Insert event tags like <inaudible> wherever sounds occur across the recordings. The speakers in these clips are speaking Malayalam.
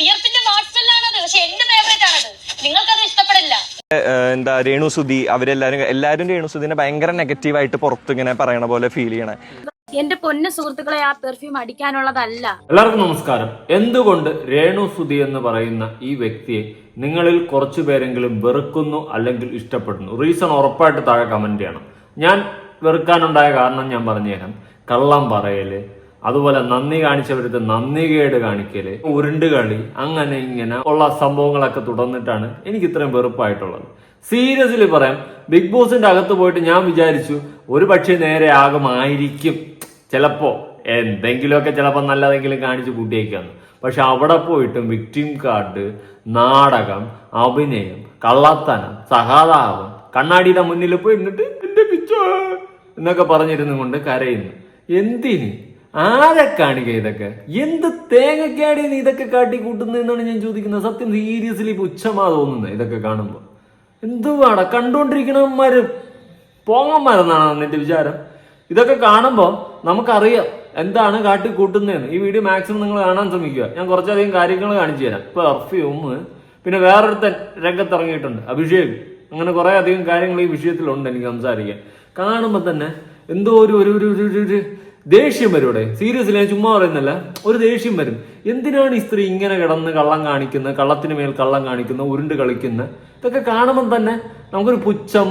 വിയർപ്പിന്റെ രേണു പക്ഷെ എന്റെ ഫേവറേറ്റ് ആണത്. നിങ്ങൾക്കത് ഇഷ്ടപ്പെടില്ല. നെഗറ്റീവ് എന്താ രേണുസുതി അവരെല്ലാരും എല്ലാവരും രേണുസുദിനെ ഭയങ്കര നെഗറ്റീവായിട്ട് പുറത്ത് ഇങ്ങനെ പറയണ പോലെ ഫീൽ ചെയ്യണേ. എന്റെ പൊന്ന സുഹൃത്തുക്കളെ ആ പെർഫ്യൂം അടിക്കാനുള്ളതല്ല. എല്ലാവർക്കും നമസ്കാരം. എന്തുകൊണ്ട് രേണു സുധി എന്ന് പറയുന്ന ഈ വ്യക്തിയെ നിങ്ങളിൽ കുറച്ചു പേരെങ്കിലും വെറുക്കുന്നു അല്ലെങ്കിൽ ഇഷ്ടപ്പെടുന്നു? റീസൺ ഉറപ്പായിട്ട് താഴെ കമന്റ് ചെയ്യണം. ഞാൻ വെറുക്കാനുണ്ടായ കാരണം ഞാൻ പറഞ്ഞുതരാം. കള്ളം പറയൽ അതുപോലെ നന്ദി കാണിച്ചവരടുത്ത് നന്ദികേട് കാണിക്കൽ ഉരുണ്ട് കളി അങ്ങനെ ഇങ്ങനെ ഉള്ള സംഭവങ്ങളൊക്കെ തുടർന്നിട്ടാണ് എനിക്ക് ഇത്രയും വെറുപ്പായിട്ടുള്ളത്. സീരിയസ്ലി പറയാം ബിഗ് ബോസിന്റെ അകത്ത് പോയിട്ട് ഞാൻ വിചാരിച്ചു ഒരു പക്ഷേ നേരെ ആകുമായിരിക്കും. ചിലപ്പോ എന്തെങ്കിലുമൊക്കെ ചിലപ്പോൾ നല്ലതെങ്കിലും കാണിച്ച് കൂട്ടിയേക്കാന്ന്. പക്ഷെ അവിടെ പോയിട്ടും വിക്ടിം കാർഡ് നാടകം അഭിനയം കള്ളത്തനം സഹാതാപം കണ്ണാടിയുടെ മുന്നിൽ പോയി എന്നിട്ട് എന്റെ പിച്ചോ എന്നൊക്കെ പറഞ്ഞിരുന്നു കൊണ്ട് കരയുന്നു. എന്തിന്? ആരെ കാണിക്കുക ഇതൊക്കെ? എന്ത് തേങ്ങക്കാടി നീ ഇതൊക്കെ കാട്ടി കൂട്ടുന്നതെന്നാണ് ഞാൻ ചോദിക്കുന്നത്? സത്യം സീരിയസ്ലി ഇപ്പൊ ഉച്ചമാ തോന്നുന്നത് ഇതൊക്കെ കാണുമ്പോൾ എന്തുവാടാ? കണ്ടുകൊണ്ടിരിക്കണമാര് പോങ്ങന്മാരെന്നാണ് എന്റെ വിചാരം? ഇതൊക്കെ കാണുമ്പോൾ നമുക്കറിയാം എന്താണ് കാട്ടി കൂട്ടുന്നതെന്ന് ഈ വീഡിയോ മാക്സിമം നിങ്ങൾ കാണാൻ ശ്രമിക്കുക. ഞാൻ കുറച്ചധികം കാര്യങ്ങൾ കാണിച്ചു തരാം. പെർഫ്യൂം പിന്നെ വേറൊരുത്തൻ രംഗത്തിറങ്ങിയിട്ടുണ്ട് അഭിഷേക്. അങ്ങനെ കുറെ അധികം കാര്യങ്ങൾ ഈ വിഷയത്തിലുണ്ട് എനിക്ക് സംസാരിക്കാൻ. കാണുമ്പോൾ തന്നെ എന്തോ ഒരു- ഒരു- ഒരു ദേഷ്യം വരും ഇവിടെ. സീരിയസ്ലി ഞാൻ ചുമ്മാ പറയുന്നല്ല ഒരു ദേഷ്യം വരും. എന്തിനാണ് ഈ സ്ത്രീ ഇങ്ങനെ കിടന്ന് കള്ളം കാണിക്കുന്ന കള്ളത്തിന് മേൽ കള്ളം കാണിക്കുന്ന ഉരുണ്ട് കളിക്കുന്ന? ഇതൊക്കെ കാണുമ്പോൾ തന്നെ നമുക്കൊരു പുച്ഛം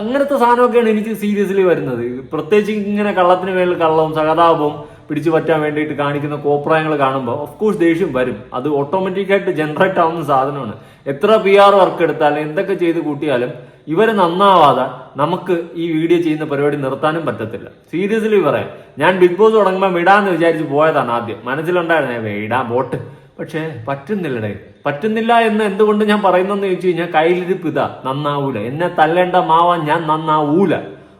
അങ്ങനത്തെ സാധനമൊക്കെയാണ് എനിക്ക് സീരിയസ്ലി വരുന്നത്. പ്രത്യേകിച്ച് ഇങ്ങനെ കള്ളത്തിന് മേൽ കള്ളവും സഹതാപവും പിടിച്ചു പറ്റാൻ വേണ്ടിയിട്ട് കാണിക്കുന്ന കോപ്രായങ്ങൾ കാണുമ്പോൾ ഓഫ് കോഴ്സ് ദേഷ്യം വരും. അത് ഓട്ടോമാറ്റിക്കായിട്ട് ജനറേറ്റ് ആവുന്ന സാധനമാണ്. എത്ര പി ആർ വർക്ക് എടുത്താലും എന്തൊക്കെ ചെയ്ത് കൂട്ടിയാലും ഇവരെ നന്നാവാതെ നമുക്ക് ഈ വീഡിയോ ചെയ്യുന്ന പരിപാടി നിർത്താനും പറ്റത്തില്ല. സീരിയസ്ലി പറയാം. ഞാൻ ബിഗ് ബോസ് തുടങ്ങുമ്പോൾ വിടാന്ന് വിചാരിച്ച് പോയതാണ് ആദ്യം. മനസ്സിലുണ്ടായിരുന്നേ ഇടാൻ ബോട്ട്. പക്ഷേ പറ്റുന്നില്ലടേ. പറ്റുന്നില്ല എന്ന് എന്തുകൊണ്ട് ഞാൻ പറയുന്നതെന്ന് ചോദിച്ചു കഴിഞ്ഞാൽ കയ്യിലിരിപ്പ് ഇതാ നന്നാവൂല. എന്നെ തല്ലേണ്ട മാവാൻ ഞാൻ നന്നാവൂല.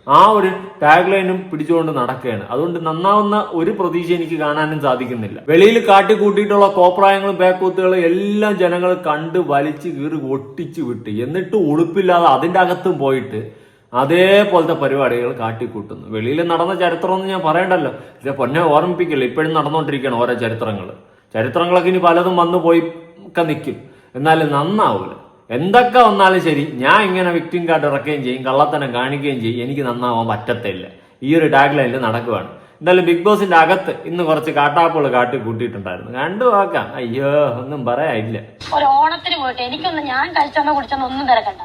ആ ഒരു ടാഗ് ലൈനും പിടിച്ചുകൊണ്ട് നടക്കുകയാണ്. അതുകൊണ്ട് നന്നാവുന്ന ഒരു പ്രതീക്ഷ എനിക്ക് കാണാനും സാധിക്കുന്നില്ല. വെളിയിൽ കാട്ടിക്കൂട്ടിയിട്ടുള്ള കോപ്രായങ്ങളും പേക്കൂത്തുകളും എല്ലാം ജനങ്ങൾ കണ്ട് വലിച്ചു കീറി ഒട്ടിച്ചു വിട്ട് എന്നിട്ട് ഉളുപ്പില്ലാതെ അതിന്റെ അകത്തും പോയിട്ട് അതേപോലത്തെ പരിപാടികൾ കാട്ടിക്കൂട്ടുന്നു. വെളിയിൽ നടന്ന ചരിത്രമൊന്നും ഞാൻ പറയണ്ടല്ലോ. ഇത് പൊന്നെ ഓർമ്മിപ്പിക്കില്ല? ഇപ്പോഴും നടന്നുകൊണ്ടിരിക്കുകയാണ് ഓരോ ചരിത്രങ്ങൾ ചരിത്രങ്ങളൊക്കെ ഇനി പലതും വന്നു പോയി ഒക്കെ നിൽക്കും എന്നാലും നന്നാവൂല. എന്തൊക്കെ വന്നാലും ശരി ഞാൻ ഇങ്ങനെ വിക്ടിം കാർഡ് ഇറക്കുകയും ചെയ്യും കള്ളത്തനം കാണിക്കുകയും ചെയ്യും എനിക്ക് നന്നാവാൻ പറ്റത്തില്ല. ഈ ഒരു ടാഗ് ലൈനിൽ നടക്കുവാണ്. എന്തായാലും ബിഗ് ബോസിന്റെ അകത്ത് ഇന്ന് കുറച്ച് കാട്ടാപ്പുകൾ കാട്ടി കൂട്ടിയിട്ടുണ്ടായിരുന്നു കണ്ടു നോക്കാം അയ്യോ ഒന്നും പറയാനില്ല. ഒരു ഓണത്തിന് പോയിട്ട് എനിക്കൊന്നും ഞാൻ കഴിച്ചെന്നോ കുടിച്ചെന്നോ ഒന്നും തിരക്കണ്ട.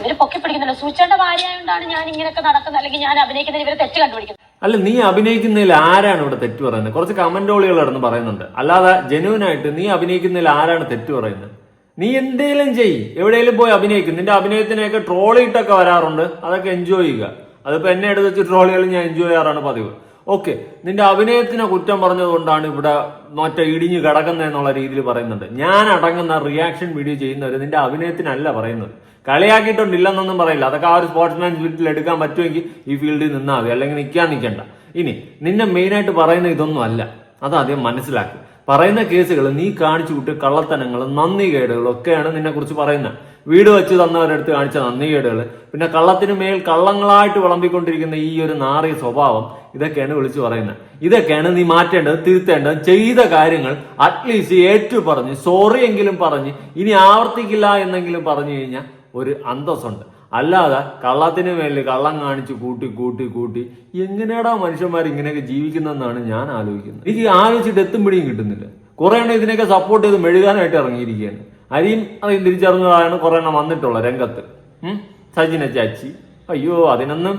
ഇവർ പൊക്കി പിടിക്കുന്നില്ല. ഭാര്യയായോണ്ടാണ് ഞാൻ ഇങ്ങനെയൊക്കെ നടക്കുന്നത്. അല്ലെങ്കിൽ ഞാൻ അഭിനയിക്കുന്നതിന് ഇവർ തെറ്റ് കണ്ടുപിടിക്കുന്നത് അല്ല നീ അഭിനയിക്കുന്നതിൽ ആരാണ് ഇവിടെ തെറ്റ് പറയുന്നത്? കുറച്ച് കമന്റോളികൾ ഇടന്ന് പറയുന്നുണ്ട്. അല്ലാതെ ജനുവൻ ആയിട്ട് നീ അഭിനയിക്കുന്നതിൽ ആരാണ് തെറ്റ് പറയുന്നത്? നീ എന്തേലും ചെയ്യ്. എവിടെയെങ്കിലും പോയി അഭിനയിക്കും. നിന്റെ അഭിനയത്തിനെയൊക്കെ ട്രോളിയിട്ടൊക്കെ വരാറുണ്ട്. അതൊക്കെ എൻജോയ് ചെയ്യുക. അതിപ്പോ എന്നെ എടുത്ത് വെച്ച് ട്രോളികൾ ഞാൻ എൻജോയ് ചെയ്യാറാണ് പതിവ്. ഓക്കെ നിന്റെ അഭിനയത്തിനെ കുറ്റം പറഞ്ഞതുകൊണ്ടാണ് ഇവിടെ മറ്റേ ഇടിഞ്ഞു കിടക്കുന്നത് എന്നുള്ള രീതിയിൽ പറയുന്നുണ്ട്. ഞാൻ അടങ്ങുന്ന റിയാക്ഷൻ വീഡിയോ ചെയ്യുന്നവർ നിന്റെ അഭിനയത്തിനല്ല പറയുന്നത്. കളിയാക്കിയിട്ടുണ്ടില്ലെന്നൊന്നും പറയില്ല. അതൊക്കെ ആ ഒരു സ്പോർട്സ്മാൻ സ്പിരിറ്റിൽ എടുക്കാൻ പറ്റുമെങ്കിൽ ഈ ഫീൽഡിൽ നിന്നാൽ മതി. അല്ലെങ്കിൽ നിൽക്കാൻ നിൽക്കണ്ട ഇനി നിന്നെ മെയിനായിട്ട് പറയുന്ന ഇതൊന്നും അല്ല. ആദ്യം മനസ്സിലാക്കി. പറയുന്ന കേസുകൾ നീ കാണിച്ചു വിട്ട് കള്ളത്തനങ്ങളും കേടുകൾ ഒക്കെയാണ് നിന്നെ കുറിച്ച് പറയുന്നത്. വീട് വെച്ച് തന്നവരടുത്ത് കാണിച്ച നന്ദി കേടുകൾ പിന്നെ കള്ളത്തിന് മേൽ കള്ളങ്ങളായിട്ട് വിളമ്പിക്കൊണ്ടിരിക്കുന്ന ഈ ഒരു നാറിയ സ്വഭാവം ഇതൊക്കെയാണ് വിളിച്ചു പറയുന്നത്. ഇതൊക്കെയാണ് നീ മാറ്റേണ്ടത് തിരുത്തേണ്ടത് ചെയ്ത കാര്യങ്ങൾ അറ്റ്ലീസ്റ്റ് ഏറ്റു പറഞ്ഞ് സോറി എങ്കിലും പറഞ്ഞ് ഇനി ആവർത്തിക്കില്ല എന്നെങ്കിലും പറഞ്ഞു കഴിഞ്ഞാൽ ഒരു അന്തസ്സുണ്ട്. അല്ലാതെ കള്ളത്തിന് മേലിൽ കള്ളം കാണിച്ച് കൂട്ടി കൂട്ടി കൂട്ടി എങ്ങനെയാടാ മനുഷ്യന്മാർ ഇങ്ങനെയൊക്കെ ജീവിക്കുന്നതെന്നാണ് ഞാൻ ആലോചിക്കുന്നത്. എനിക്ക് ആലോചിച്ചിട്ട് എത്തും പിടിയും കിട്ടുന്നില്ല. കുറെ എണ്ണം ഇതിനെയൊക്കെ സപ്പോർട്ട് ചെയ്ത് മെഴുകാനായിട്ട് ഇറങ്ങിയിരിക്കുകയാണ്. അരിയും അതിന് തിരിച്ചറിഞ്ഞതാണ് കുറെ എണ്ണം വന്നിട്ടുള്ളത് രംഗത്ത്. സജിനെ സജിന ചാച്ചി. അയ്യോ അതിനൊന്നും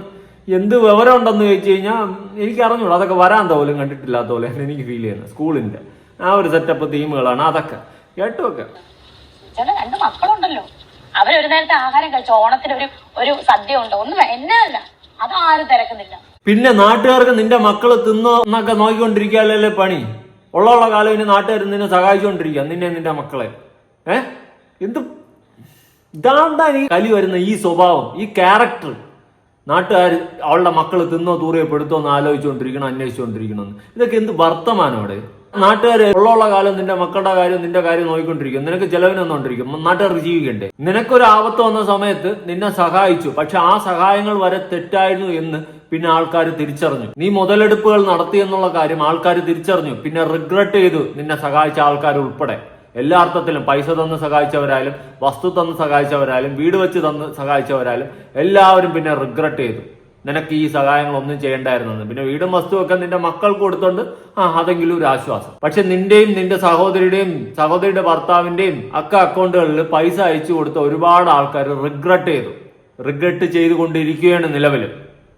എന്ത് വിവരം ഉണ്ടെന്ന് ചോദിച്ചു കഴിഞ്ഞാൽ എനിക്ക് അറിഞ്ഞൂടാ. അതൊക്കെ വരാൻ തോലും കണ്ടിട്ടില്ലാത്ത പോലെ എനിക്ക് ഫീൽ ചെയ്യുന്നത്. സ്കൂളിന്റെ ആ ഒരു സെറ്റപ്പ് തീമുകളാണ് അതൊക്കെ. കേട്ടുമൊക്കെ ചില രണ്ട് മക്കളുണ്ടല്ലോ. അവർ ഒരു നേരത്തെ ആഹാരം കഴിച്ചു ഓണത്തിന് ഒരു ഒരു സദ്യ ഉണ്ടോ ഒന്നും എന്നല്ല അതാരും തിരക്കുന്നില്ല. പിന്നെ നാട്ടുകാർക്ക് നിന്റെ മക്കൾ തിന്നോ എന്നൊക്കെ നോക്കിക്കൊണ്ടിരിക്കുകയല്ലേ പണി? ഉള്ള ഉള്ള കാലം ഇനി നാട്ടുകാർ നിന്നെ സഹായിച്ചുകൊണ്ടിരിക്കുക? നിന്നെ നിന്റെ മക്കളെ. ഏ? എന്ത് ഇതാണ്ടാ ഈ കലി വരുന്ന ഈ സ്വഭാവം ഈ ക്യാരക്ടർ നാട്ടുകാർ അവളുടെ മക്കൾ തിന്നോ തൂറിയോ പെടുത്തോ എന്ന് ആലോചിച്ചുകൊണ്ടിരിക്കണം അന്വേഷിച്ചുകൊണ്ടിരിക്കണം ഇതൊക്കെ എന്ത് വർത്തമാനം അവിടെ? നാട്ടുകാർ ഉള്ള കാലം നിന്റെ മക്കളുടെ കാര്യം നിന്റെ കാര്യം നോക്കിക്കൊണ്ടിരിക്കും. നിനക്ക് ചെലവിനൊന്നുകൊണ്ടിരിക്കും നാട്ടുകാർ ജീവിക്കണ്ടേ? നിനക്കൊരു ആപത്ത് വന്ന സമയത്ത് നിന്നെ സഹായിച്ചു. പക്ഷെ ആ സഹായങ്ങൾ വരെ തെറ്റായിരുന്നു എന്ന് പിന്നെ ആൾക്കാർ തിരിച്ചറിഞ്ഞു. നീ മുതലെടുപ്പുകൾ നടത്തി എന്നുള്ള കാര്യം ആൾക്കാർ തിരിച്ചറിഞ്ഞു. പിന്നെ റിഗ്രറ്റ് ചെയ്തു നിന്നെ സഹായിച്ച ആൾക്കാർ ഉൾപ്പെടെ. എല്ലാ അർത്ഥത്തിലും പൈസ തന്ന് സഹായിച്ചവരായാലും വസ്തു തന്ന് സഹായിച്ചവരായാലും വീട് വെച്ച് തന്ന് സഹായിച്ചവരായാലും എല്ലാവരും പിന്നെ റിഗ്രറ്റ് ചെയ്തു. നിനക്ക് ഈ സഹായങ്ങളൊന്നും ചെയ്യണ്ടായിരുന്നെന്ന്. പിന്നെ വീടും വസ്തുവൊക്കെ നിന്റെ മക്കൾക്ക് കൊടുത്തോണ്ട് ആ അതെങ്കിലും ഒരു ആശ്വാസം. പക്ഷെ നിന്റെയും നിന്റെ സഹോദരിയുടെയും സഹോദരിയുടെ ഭർത്താവിന്റെയും ഒക്കെ അക്കൗണ്ടുകളിൽ പൈസ അയച്ചു കൊടുത്ത ഒരുപാട് ആൾക്കാർ റിഗ്രറ്റ് ചെയ്തു. റിഗ്രറ്റ് ചെയ്തുകൊണ്ടിരിക്കുകയാണ് നിലവിൽ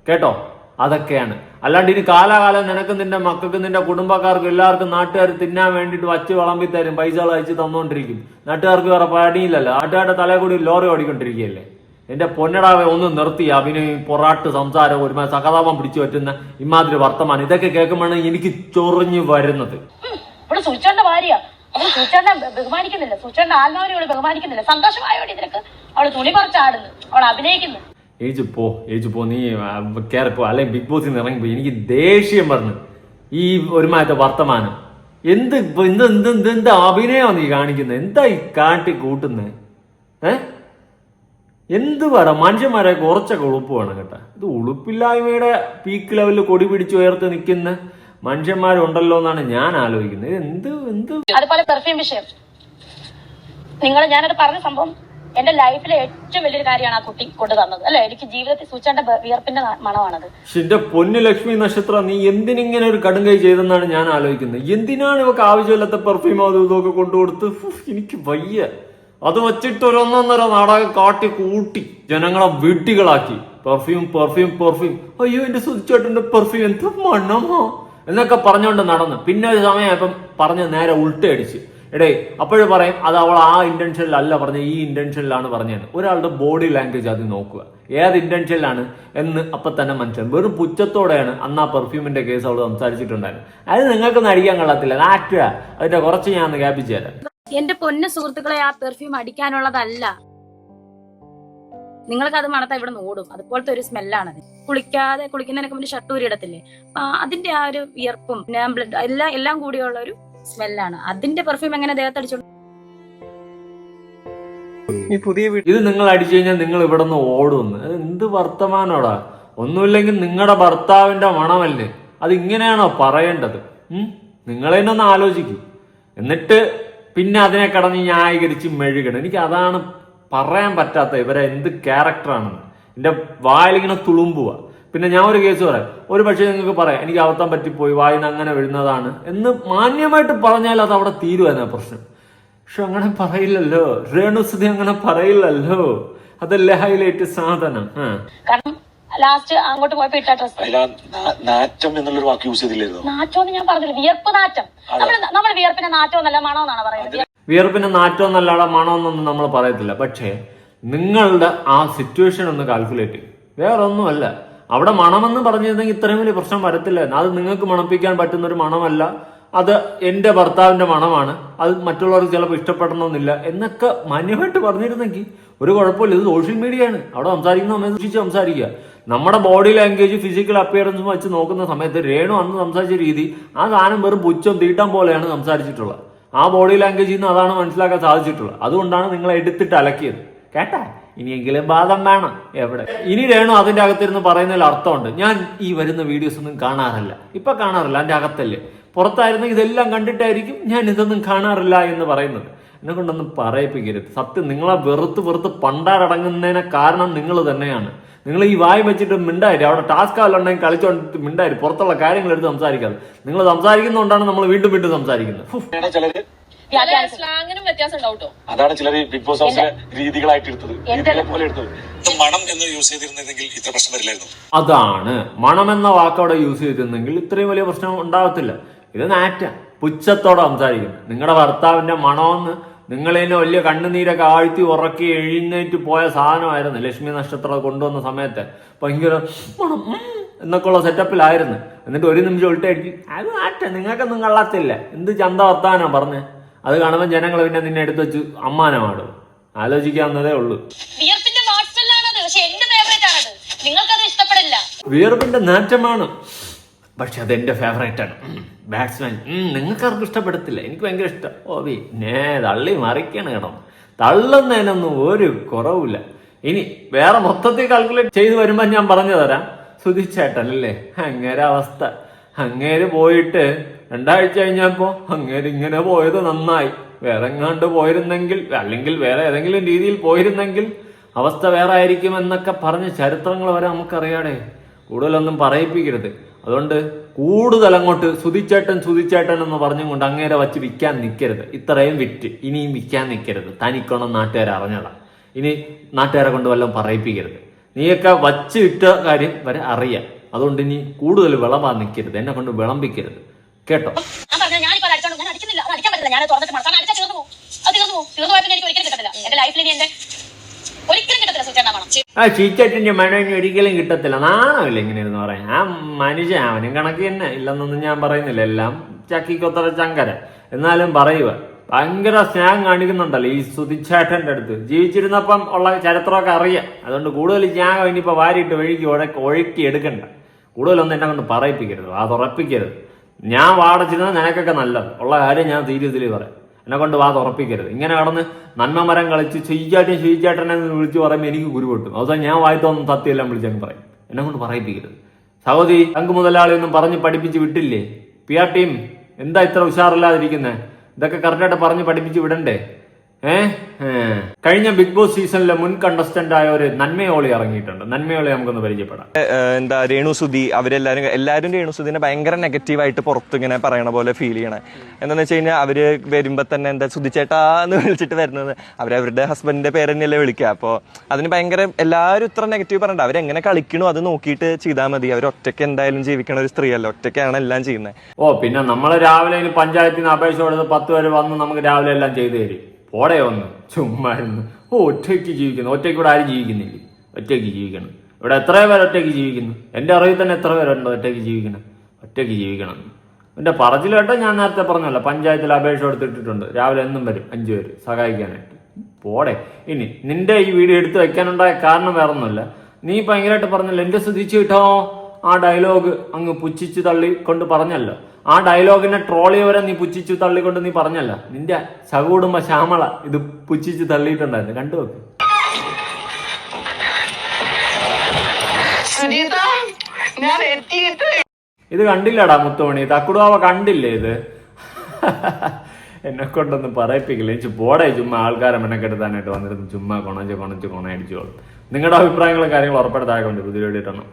കേട്ടോ? അതൊക്കെയാണ്. അല്ലാണ്ട് ഇനി കാലാകാലം നിനക്ക് നിന്റെ മക്കൾക്ക് നിന്റെ കുടുംബക്കാർക്കും എല്ലാവർക്കും നാട്ടുകാർ തിന്നാൻ വേണ്ടിയിട്ട് വച്ച് വിളമ്പി തരും പൈസകൾ അയച്ച് തന്നുകൊണ്ടിരിക്കും നാട്ടുകാർക്ക് വേറെ പണിയില്ലല്ലോ. നാട്ടുകാരുടെ തലയിൽ കൂടി ലോറി ഓടിക്കൊണ്ടിരിക്കുകയല്ലേ? എന്റെ പൊന്നടാവെ ഒന്ന് നിർത്തി. അഭിനയം പൊറാട്ട് സംസാരം ഒരുമാതിരി സഹതാപം പിടിച്ചു പറ്റുന്ന ഇമാതിരി വർത്തമാനം. ഇതൊക്കെ കേൾക്കുമ്പോഴാണ് എനിക്ക് ചൊറിഞ്ഞു വരുന്നത്. ഇവിടെ സൂചിച്ചേണ്ട ഭാര്യ. അവൾ സൂചിച്ചേണ്ട ബഹുമാനിക്കുന്നില്ല. സൂചിച്ചേണ്ട ആത്മാവിനെ അവൾ ബഹുമാനിക്കുന്നില്ല. സന്തോഷമായോടി നിനക്ക് അവൾ തുണി പറിച്ചാടുന്നു. അവൾ അഭിനയിക്കുന്നു. ഏജ് പോ ഏജ് പോ നീ കയറിപ്പോ അല്ലെങ്കിൽ ബിഗ് ബോസിൽ നിന്ന് ഇറങ്ങിപ്പോ എനിക്ക് ദേഷ്യം പറഞ്ഞു ഈ ഒരുമാറ്റ വർത്തമാനം. എന്ത് എന്ത് എന്ത് എന്ത് അഭിനയമാണ് അഭിനയം നീ കാണിക്കുന്നത് എന്താ ഈ കാട്ടി കൂട്ടുന്നത് ഏ? എന്ത് പറ മനുഷ്യന്മാരെ കുറച്ചൊക്കെ ഉളുപ്പ് വേണം കേട്ടോ. ഇത് ഉളുപ്പില്ലായ്മയുടെ പീക്ക് ലെവലിൽ കൊടി പിടിച്ച് ഉയർത്ത് നിൽക്കുന്ന മനുഷ്യന്മാരുണ്ടല്ലോ എന്നാണ് ഞാൻ ആലോചിക്കുന്നത്. എന്ത് എന്ത്? അതുപോലെ പെർഫ്യൂം വിഷയം. നിങ്ങൾ ഞാനത് പറഞ്ഞ സംഭവം എന്റെ ലൈഫിലെ ഏറ്റവും വലിയൊരു കാര്യമാണ് ആ കുട്ടി കൊണ്ടു തന്നത്. അല്ലെ? എനിക്ക് ജീവിതത്തിൽ സൂചിച്ചേണ്ട വിയർപ്പിന്റെ മണമാണത്. എന്റെ പൊന്നു ലക്ഷ്മി നക്ഷത്ര നീ എന്തിനിങ്ങനെ ഒരു കടും കൈ ചെയ്തെന്നാണ് ഞാൻ ആലോചിക്കുന്നത്. എന്തിനാണ് ഇവക്ക് ആവശ്യമില്ലാത്ത പെർഫ്യൂം അതും ഇതൊക്കെ കൊണ്ടുകൊടുത്ത്? എനിക്ക് വയ്യ. അത് വച്ചിട്ട് ഒരു ഒന്നൊന്നര നാടകം കാട്ടി കൂട്ടി ജനങ്ങളെ വീട്ടികളാക്കി പെർഫ്യൂം പെർഫ്യൂം പെർഫ്യൂം അയ്യോ എന്റെ സുതിച്ചേട്ടന്റെ പെർഫ്യൂം എന്താ മണ്ണമോ എന്നൊക്കെ പറഞ്ഞുകൊണ്ട് നടന്ന്. പിന്നെ ഒരു സമയം ഇപ്പം പറഞ്ഞ് നേരെ ഉൾട്ടയടിച്ച്. എടേ അപ്പോഴും പറയും അത് അവൾ ആ ഇന്റൻഷനിലല്ല പറഞ്ഞ ഈ ഇന്റൻഷനിലാണ് പറഞ്ഞത്. ഒരാളുടെ ബോഡി ലാംഗ്വേജ് അത് നോക്കുക. ഏത് ഇന്റൻഷനിലാണ് എന്ന് അപ്പൊ തന്നെ മനസ്സിലാവും. വെറും പുച്ഛത്തോടെയാണ് അന്ന് ആ പെർഫ്യൂമിന്റെ കേസ് അവൾ സംസാരിച്ചിട്ടുണ്ടായിരുന്നു അത് നിങ്ങൾക്കൊന്നും അടിക്കാൻ കൊള്ളത്തില്ല. ആക്ടുക അതിന്റെ കുറച്ച് ഞാൻ ഗ്യാപിച്ചു തരാം. എന്റെ പൊന്ന സുഹൃത്തുക്കളെ ആ പെർഫ്യൂം അടിക്കാനുള്ളതല്ല. നിങ്ങൾക്ക് അത് മണത്താ ഇവിടെ നിന്ന് ഓടും. അതുപോലത്തെ ഒരു സ്മെല്ലാണ് കുളിക്കാതെ കുളിക്കുന്നതിനൊക്കെ മുന്നേ ഷട്ടൂരി ഇടത്തില്ലേ? അപ്പൊ അതിന്റെ ആ ഒരു വിയർപ്പും ബ്ലഡ് എല്ലാം എല്ലാം കൂടിയുള്ള ഒരു സ്മെല്ലാണ് അതിന്റെ പെർഫ്യൂം എങ്ങനെ ദേഹത്തടിച്ചോണ്ട് ഈ പുതിയ വീട്ടിൽ ഇത് നിങ്ങൾ അടിച്ചു കഴിഞ്ഞാൽ നിങ്ങൾ ഇവിടെ നിന്ന് ഓടുമെന്ന് അത് എന്ത് വർത്തമാനോടാ? ഒന്നുമില്ലെങ്കിൽ നിങ്ങളുടെ ഭർത്താവിന്റെ മണമല്ലേ? അത് ഇങ്ങനെയാണോ പറയേണ്ടത്? ഉം? ഒന്ന് ആലോചിക്കും. എന്നിട്ട് പിന്നെ അതിനെ കടന്ന് ന്യായീകരിച്ച് മെഴുകണം എനിക്ക് അതാണ് പറയാൻ പറ്റാത്ത ഇവരെ എന്ത് ക്യാരക്ടറാണെന്ന് എന്റെ വായിലിങ്ങനെ തുളുമ്പുക പിന്നെ ഞാൻ ഒരു കേസ് പറയാം. ഒരു പക്ഷേ നിങ്ങൾക്ക് പറയാം എനിക്ക് അബദ്ധം പറ്റിപ്പോയി വായിന്ന് അങ്ങനെ വരുന്നതാണ് എന്ന് മാന്യമായിട്ട് പറഞ്ഞാൽ അത് അവിടെ തീരുവാനാ പ്രശ്നം. പക്ഷെ അങ്ങനെ പറയില്ലല്ലോ. രേണുസുതി അങ്ങനെ പറയില്ലല്ലോ. അതല്ലേ ഹൈലൈറ്റ് സാധനം? കാരണം ലാസ്റ്റ് അങ്ങോട്ട് പോയപ്പോ ഇട്ട ഡ്രസ് അതിലാ നാ- നാറ്റം എന്നുള്ളൊരു വാക്ക് യൂസ് ചെയ്തില്ലായിരുന്നു? നാറ്റം എന്ന് ഞാൻ പറഞ്ഞില്ല വിയർപ്പ് നാറ്റം. നമ്മൾ നമ്മൾ വിയർപ്പിന്റെ നാറ്റം എന്നല്ല മണം എന്നാണ് പറയുന്നത്. വിയർപ്പിന്റെ നാറ്റവും നല്ലാളെ മണമെന്നൊന്നും നമ്മൾ പറയത്തില്ല. പക്ഷേ നിങ്ങളുടെ ആ സിറ്റുവേഷൻ ഒന്ന് കാൽക്കുലേറ്റ് ചെയ്യും. വേറെ ഒന്നുമല്ല അവിടെ മണമെന്ന് പറഞ്ഞിരുന്നെങ്കിൽ ഇത്രയും വലിയ പ്രശ്നം വരത്തില്ല അത് നിങ്ങൾക്ക് മണപ്പിക്കാൻ പറ്റുന്ന ഒരു മണമല്ല. അത് എന്റെ ഭർത്താവിന്റെ മണമാണ്. അത് മറ്റുള്ളവർക്ക് ചിലപ്പോൾ ഇഷ്ടപ്പെടണമെന്നില്ല. എന്നൊക്കെ മാന്യമായിട്ട് പറഞ്ഞിരുന്നെങ്കിൽ ഒരു കുഴപ്പമില്ല. ഇത് സോഷ്യൽ മീഡിയ ആണ്. അവിടെ സംസാരിക്കുന്ന സമയത്ത് സൂക്ഷിച്ച് സംസാരിക്കുക. നമ്മുടെ ബോഡി ലാംഗ്വേജ് ഫിസിക്കൽ അപ്പിയറൻസും വെച്ച് നോക്കുന്ന സമയത്ത് രേണു അന്ന് സംസാരിച്ച രീതി ആ സാധനം വെറും പുച്ഛം തീട്ടം പോലെയാണ് സംസാരിച്ചിട്ടുള്ളത്. ആ ബോഡി ലാംഗ്വേജിൽ നിന്ന് അതാണ് മനസ്സിലാക്കാൻ സാധിച്ചിട്ടുള്ളത്. അതുകൊണ്ടാണ് നിങ്ങൾ എടുത്തിട്ട് അലക്കിയത്. കേട്ടാ? ഇനിയെങ്കിലും ബാധം വേണം എവിടെ? ഇനി രേണു അതിന്റെ അകത്തിരുന്ന് പറയുന്നതിൽ അർത്ഥമുണ്ട്. ഞാൻ ഈ വരുന്ന വീഡിയോസ് ഒന്നും കാണാറില്ല. ഇപ്പൊ കാണാറില്ല അതിന്റെ അകത്തല്ലേ? പുറത്തായിരുന്നെങ്കിൽ ഇതെല്ലാം കണ്ടിട്ടായിരിക്കും ഞാൻ ഇതൊന്നും കാണാറില്ല എന്ന് പറയുന്നത്. എന്നെ കൊണ്ടൊന്നും പറയിപ്പിക്കരുത്. സത്യം നിങ്ങളെ വെറുത്ത് വെറുത്ത് പണ്ടാരടങ്ങുന്നതിനെ കാരണം നിങ്ങൾ തന്നെയാണ്. നിങ്ങൾ ഈ വായി വെച്ചിട്ട് മിണ്ടായി അവിടെ ടാസ്ക് ഉണ്ടെങ്കിൽ കളിച്ചോണ്ടിട്ട് മിണ്ടായി പുറത്തുള്ള കാര്യങ്ങൾ എടുത്ത് സംസാരിക്കാതെ. നിങ്ങൾ സംസാരിക്കുന്നതുകൊണ്ടാണ് നമ്മൾ വീണ്ടും വീണ്ടും സംസാരിക്കുന്നത്. ചിലര്? അതാണ് ചിലർ ബിഗ് ബോസ് ഹൗസിലെ രീതികളായിട്ട് എടുത്തത്. രീതികളെ പോലെ എടുത്തത്. മണം എന്ന് യൂസ് ചെയ്തിരുന്നെങ്കിൽ ഇത്ര പ്രശ്നം വരില്ലായിരുന്നു. അതാണ്. മണം എന്ന വാക്ക് അവിടെ യൂസ് ചെയ്തിരുന്നെങ്കിൽ ഇത്രയും വലിയ പ്രശ്നം ഉണ്ടാവത്തില്ല. ഇത് നാറ്റ പുച്ഛത്തോടെ സംസാരിക്കും. നിങ്ങളുടെ ഭർത്താവിന്റെ മണമെന്ന് നിങ്ങളതിനെ വലിയ കണ്ണുനീരൊക്കെ ആഴ്ത്തി ഉറക്കി എഴുന്നേറ്റ് പോയ സാധനമായിരുന്നു ലക്ഷ്മി നക്ഷത്രം കൊണ്ടുവന്ന സമയത്ത്. ഭയങ്കര മണം എന്നൊക്കെയുള്ള സെറ്റപ്പിലായിരുന്നു എന്നിട്ട് ഒരു നിമിഷം ഉൾട്ടടിച്ച് അത് നാറ്റ നിങ്ങൾക്കൊന്നും കള്ളത്തില്ല. എന്ത് ചന്ത വർത്താനാ പറഞ്ഞ്? അത് കാണുമ്പോൾ ജനങ്ങൾ പിന്നെ നിന്നെ എടുത്ത് വെച്ച് അമ്മാനമാടും ആലോചിക്കാവുന്നതേ ഉള്ളൂ. വിയർപ്പിന്റെ നാറ്റമാണ് പക്ഷെ അതെന്റെ ഫേവറേറ്റ് ആണ്. ബാറ്റ്സ്മാൻ നിങ്ങൾക്കാർക്കും ഇഷ്ടപ്പെടത്തില്ല. എനിക്ക് ഭയങ്കര ഇഷ്ടം. ഓ നേ തള്ളി മറിക്കണം കേട്ടോ. തള്ളുന്നതിനൊന്നും ഒരു കുറവില്ല ഇനി വേറെ മൊത്തത്തിൽ കാൽക്കുലേറ്റ് ചെയ്ത് വരുമ്പോൾ ഞാൻ പറഞ്ഞു തരാം സുധിച്ചേട്ടൻ അല്ലേ അങ്ങേരെ അവസ്ഥ. അങ്ങേര് പോയിട്ട് രണ്ടാഴ്ച കഴിഞ്ഞപ്പോ അങ്ങേര് ഇങ്ങനെ പോയത് നന്നായി. വേറെ എങ്ങാണ്ട് പോയിരുന്നെങ്കിൽ അല്ലെങ്കിൽ വേറെ ഏതെങ്കിലും രീതിയിൽ പോയിരുന്നെങ്കിൽ അവസ്ഥ വേറെ ആയിരിക്കും എന്നൊക്കെ പറഞ്ഞ് ചരിത്രങ്ങൾ വരെ നമുക്കറിയാടേ. കൂടുതലൊന്നും പറയിപ്പിക്കരുത്. അതുകൊണ്ട് കൂടുതൽ അങ്ങോട്ട് സുതിച്ചേട്ടൻ സുതിച്ചേട്ടൻ എന്ന് പറഞ്ഞുകൊണ്ട് അങ്ങേരെ വച്ച് വിൽക്കാൻ നിൽക്കരുത്. ഇത്രയും വിറ്റ് ഇനിയും വിൽക്കാൻ നിൽക്കരുത്. തനിക്കണം നാട്ടുകാരെ അറിഞ്ഞതാ ഇനി നാട്ടുകാരെ കൊണ്ട് വല്ലതും പറയിപ്പിക്കരുത്. നീയൊക്കെ വച്ച് വിറ്റ കാര്യം വരെ അറിയാം. അതുകൊണ്ട് ഇനി കൂടുതൽ വിളമ്പാൻ നിൽക്കരുത്. എന്നെ കൊണ്ട് വിളമ്പിക്കരുത്. കേട്ടോ? ഞാനിപ്പോ അടിച്ചോണ്ട് ഞാൻ അടിക്കുന്നില്ല. അടിക്കാൻ പറ്റില്ല ഞാൻ തുറന്നിട്ട് കാരണം അടിച്ചാൽ തീർന്നു പോകും. അത് തീർന്നു പോകും. തീർന്നു പോയപ്പോൾ എനിക്ക് ഒരിക്കലും കിട്ടത്തില്ല. എന്റെ ലൈഫിൽ ഇനി എന്റെ ഒരിക്കലും ആ ചീച്ചേട്ടിന്റെ മനുവിന് ഒരിക്കലും കിട്ടത്തില്ല. നാണമില്ല ഇങ്ങനെ എന്ന് പറയാൻ. ആ മനുഷ്യൻ അവനും കണക്ക് തന്നെ. ഇല്ലെന്നൊന്നും ഞാൻ പറയുന്നില്ല. എല്ലാം ചക്കിക്കൊത്തറ ചങ്കര എന്നാലും പറയുക. ഭയങ്കര സ്നേഹം കാണിക്കുന്നുണ്ടല്ലോ ഈ സുതിച്ചേട്ടന്റെ അടുത്ത്. ജീവിച്ചിരുന്നപ്പം ഉള്ള ചരിത്രമൊക്കെ അറിയാം. അതുകൊണ്ട് കൂടുതൽ ഞാൻ ഇനിയിപ്പോ വാരിയിട്ട് ഒഴുകി ഒഴക്കി ഒഴുക്കി എടുക്കണ്ട. കൂടുതലൊന്നും എന്നെ കൊണ്ട് പറയിപ്പിക്കരുത്. അത് ഉറപ്പിക്കരുത്. ഞാൻ വാടച്ചിരുന്നത് നിനക്കൊക്കെ നല്ലത്. ഉള്ള കാര്യം ഞാൻ തീരുതിൽ പറയാം. എന്നെ കൊണ്ട് വാ ഉറപ്പിക്കരുത് ഇങ്ങനെ കടന്ന് നന്മ മരം കളിച്ച് ചെയ്യിച്ചാട്ടൻ ചെയ്യിച്ചാട്ടനെ എന്ന് വിളിച്ച് പറയുമ്പോൾ എനിക്ക് കുരു പൊട്ടും. അവസാനം ഞാൻ വായത്തോന്നും തത്തിയെല്ലാം വിളിച്ചങ്ങ് പറയും. എന്നെ കൊണ്ട് പറയിപ്പിക്കരുത്. സഹോദരി അങ്ക് മുതലാളി ഒന്നും പറഞ്ഞ് പഠിപ്പിച്ച് വിട്ടില്ലേ? പി ആർ ടീം എന്താ ഇത്ര ഉഷാറില്ലാതിരിക്കുന്നത് ഇതൊക്കെ കറക്റ്റായിട്ട് പറഞ്ഞ് പഠിപ്പിച്ച് വിടണ്ടേ? ഏ? ഏ. കഴിഞ്ഞ ബിഗ് ബോസ് സീസണിലെ മുൻ കണ്ടസ്റ്റന്റ് ആയ ഒരു നന്മയോളി ഇറങ്ങിയിട്ടുണ്ട്. നന്മയോളി നമുക്കൊന്ന് പരിചയപ്പെടാം. എന്താ രേണു സുധി അവരെല്ലാരും എല്ലാരും രേണു രേണുസുദിനെ ഭയങ്കര നെഗറ്റീവായിട്ട് പുറത്ത് ഇങ്ങനെ പറയണ പോലെ ഫീൽ ചെയ്യണേ. എന്താണെന്ന് വെച്ച് കഴിഞ്ഞാൽ അവർ വരുമ്പോ തന്നെ എന്താ സുതിച്ചേട്ടാ എന്ന് <laughs> വിളിച്ചിട്ട് വരുന്നത്. അവരവരുടെ ഹസ്ബൻഡിന്റെ പേര് തന്നെയല്ലേ വിളിക്കുക അപ്പോൾ അതിന് ഭയങ്കര എല്ലാവരും ഇത്ര നെഗറ്റീവ് പറയണ്ട അവരെങ്ങനെ കളിക്കണോ അത് നോക്കിയിട്ട് ചെയ്താൽ മതി. അവർ ഒറ്റയ്ക്ക് എന്തായാലും ജീവിക്കണ ഒരു സ്ത്രീയല്ല. ഒറ്റയ്ക്കാണ് എല്ലാം ചെയ്യുന്നത് ഓ പിന്നെ നമ്മൾ രാവിലെ പഞ്ചായത്തിന് അപേക്ഷ കൊടുത്ത് പത്ത് പേര് വന്ന് നമുക്ക് രാവിലെ എല്ലാം ചെയ്തു തരും. പോടെ ഒന്ന് ചുമ്മാ ഓ ഒറ്റയ്ക്ക് ജീവിക്കുന്നു. ഒറ്റയ്ക്ക് ഇവിടെ ആരും ജീവിക്കുന്നില്ല. ഒറ്റയ്ക്ക് ജീവിക്കണം. ഇവിടെ എത്ര പേര് ഒറ്റയ്ക്ക് ജീവിക്കുന്നു? എന്റെ അറിവിൽ തന്നെ എത്ര പേരുണ്ട് ഒറ്റയ്ക്ക് ജീവിക്കണം? ഒറ്റയ്ക്ക് ജീവിക്കണം. എന്റെ പറച്ചിൽ കേട്ടോ ഞാൻ നേരത്തെ പറഞ്ഞല്ലോ. പഞ്ചായത്തിൽ അപേക്ഷ കൊടുത്തിട്ടിട്ടുണ്ട്. രാവിലെ എന്നും വരും അഞ്ചു പേര് സഹായിക്കാനായിട്ട്. പോടെ. ഇനി നിന്റെ ഈ വീഡിയോ എടുത്ത് വെക്കാനുണ്ടായ കാരണം വേറൊന്നുമില്ല. നീ ഭയങ്കരമായിട്ട് പറഞ്ഞല്ലോ എന്റെ ശ്രദ്ധിച്ചു കിട്ടോ ആ ഡയലോഗ് അങ്ങ് പുച്ഛിച്ചു തള്ളിക്കൊണ്ട് പറഞ്ഞല്ലോ. ആ ഡയലോഗിനെ ട്രോൾ ചെയ്തവരെ നീ പുച്ഛിച്ചു തള്ളിക്കൊണ്ട് നീ പറഞ്ഞല്ല. നിന്റെ സഹകുടുംബ ശ്യാമള ഇത് പുച്ഛിച്ചു തള്ളിയിട്ടുണ്ടായിരുന്നു. കണ്ടു നോക്ക്. ഇത് കണ്ടില്ലടാ മുത്തുമണി. തക്കുടുവാവ കണ്ടില്ലേ ഇത്? എന്നെ കൊണ്ടൊന്നും പറയിപ്പിക്കില്ല. എനിക്ക് പോടെ ചുമ്മാ ആൾക്കാരെ മെനക്കെടുത്താനായിട്ട് വന്നിരുന്നു. ചുമ്മാ കൊണച്ച് കൊണച്ച് കൊണയടിച്ചോളും. നിങ്ങളുടെ അഭിപ്രായങ്ങളും കാര്യങ്ങളും ഉറപ്പെടുത്താൻ കൊണ്ട് പുതിയ വീഡിയോ ഇട്ടണം